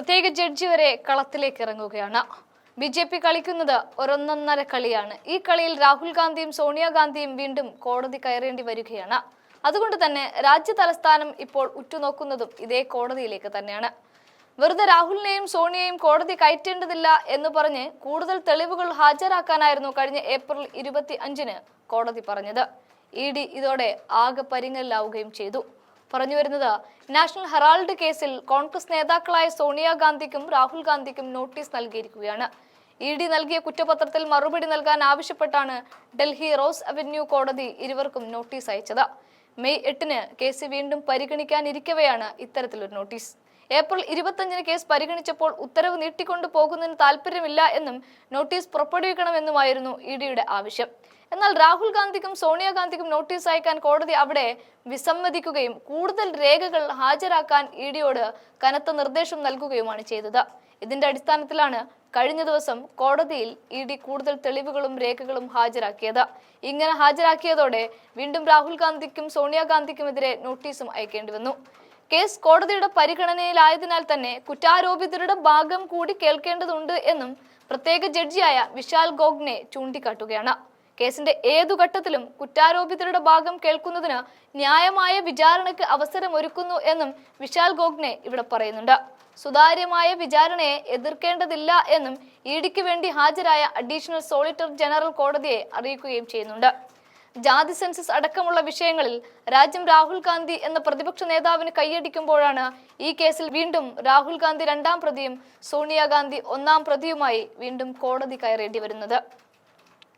പ്രത്യേക ജഡ്ജി വരെ കളത്തിലേക്ക് ഇറങ്ങുകയാണ്. ബി ജെ പി കളിക്കുന്നത് ഒരൊന്നൊന്നര കളിയാണ്. ഈ കളിയിൽ രാഹുൽ ഗാന്ധിയും സോണിയാഗാന്ധിയും വീണ്ടും കോടതി കയറേണ്ടി വരികയാണ്. അതുകൊണ്ട് തന്നെ രാജ്യ തലസ്ഥാനം ഇപ്പോൾ ഉറ്റുനോക്കുന്നതും ഇതേ കോടതിയിലേക്ക് തന്നെയാണ്. വെറുതെ രാഹുലിനെയും സോണിയയും കോടതി കയറ്റേണ്ടതില്ല എന്ന് പറഞ്ഞ് കൂടുതൽ തെളിവുകൾ ഹാജരാക്കാനായിരുന്നു കഴിഞ്ഞ ഏപ്രിൽ ഇരുപത്തി അഞ്ചിന് കോടതി പറഞ്ഞത്. ഇ ഡി ഇതോടെ ആകെ പരിങ്ങലിലാവുകയും ചെയ്തു. പറഞ്ഞു വരുന്നത്. നാഷണൽ ഹെറാൾഡ് കേസിൽ കോൺഗ്രസ് നേതാക്കളായ സോണിയാഗാന്ധിക്കും രാഹുൽ ഗാന്ധിക്കും നോട്ടീസ് നൽകിയിരിക്കുകയാണ്. ഇ ഡി നൽകിയ കുറ്റപത്രത്തിൽ മറുപടി നൽകാൻ ആവശ്യപ്പെട്ടാണ് ഡൽഹി റോസ് അവന്യൂ കോടതി ഇരുവർക്കും നോട്ടീസ് അയച്ചത്. മെയ് എട്ടിന് കേസ് വീണ്ടും പരിഗണിക്കാനിരിക്കവെയാണ് ഇത്തരത്തിലൊരു നോട്ടീസ്. ഏപ്രിൽ ഇരുപത്തഞ്ചിന് കേസ് പരിഗണിച്ചപ്പോൾ ഉത്തരവ് നീട്ടിക്കൊണ്ടു പോകുന്നതിന് താല്പര്യമില്ല എന്നും നോട്ടീസ് പുറപ്പെടുവിക്കണമെന്നുമായിരുന്നു ഇ ഡിയുടെ ആവശ്യം. എന്നാൽ രാഹുൽ ഗാന്ധിക്കും സോണിയാഗാന്ധിക്കും നോട്ടീസ് അയക്കാൻ കോടതി അവിടെ വിസമ്മതിക്കുകയും കൂടുതൽ രേഖകൾ ഹാജരാക്കാൻ ഇഡിയോട് ഡിയോട് കനത്ത നിർദ്ദേശം നൽകുകയുമാണ് ചെയ്തത്. ഇതിന്റെ അടിസ്ഥാനത്തിലാണ് കഴിഞ്ഞ ദിവസം കോടതിയിൽ ഇ ഡി കൂടുതൽ തെളിവുകളും രേഖകളും ഹാജരാക്കിയത്. ഇങ്ങനെ ഹാജരാക്കിയതോടെ വീണ്ടും രാഹുൽ ഗാന്ധിക്കും സോണിയാഗാന്ധിക്കുമെതിരെ നോട്ടീസും അയക്കേണ്ടി വന്നു. കേസ് കോടതിയുടെ പരിഗണനയിലായതിനാൽ തന്നെ കുറ്റാരോപിതരുടെ ഭാഗം കൂടി കേൾക്കേണ്ടതുണ്ട് എന്നും പ്രത്യേക ജഡ്ജിയായ വിശാൽ ഗോഗ്നെ ചൂണ്ടിക്കാട്ടുകയാണ്. കേസിന്റെ ഏതു ഘട്ടത്തിലും കുറ്റാരോപിതരുടെ ഭാഗം കേൾക്കുന്നതിന് ന്യായമായ വിചാരണയ്ക്ക് അവസരമൊരുക്കുന്നു എന്നും വിശാൽ ഗോഗ്നെ ഇവിടെ പറയുന്നുണ്ട്. സുതാര്യമായ വിചാരണയെ എതിർക്കേണ്ടതില്ല എന്നും ഇഡിക്ക് വേണ്ടി ഹാജരായ അഡീഷണൽ സോളിറ്റർ ജനറൽ കോടതിയെ അറിയിക്കുകയും ചെയ്യുന്നുണ്ട്. ജാതി സെൻസസ് അടക്കമുള്ള വിഷയങ്ങളിൽ രാജ്യം രാഹുൽ ഗാന്ധി എന്ന പ്രതിപക്ഷ നേതാവിന് കൈയടിക്കുമ്പോഴാണ് ഈ കേസിൽ വീണ്ടും രാഹുൽ ഗാന്ധി രണ്ടാം പ്രതിയും സോണിയാഗാന്ധി ഒന്നാം പ്രതിയുമായി വീണ്ടും കോടതി കയറേണ്ടി വരുന്നത്.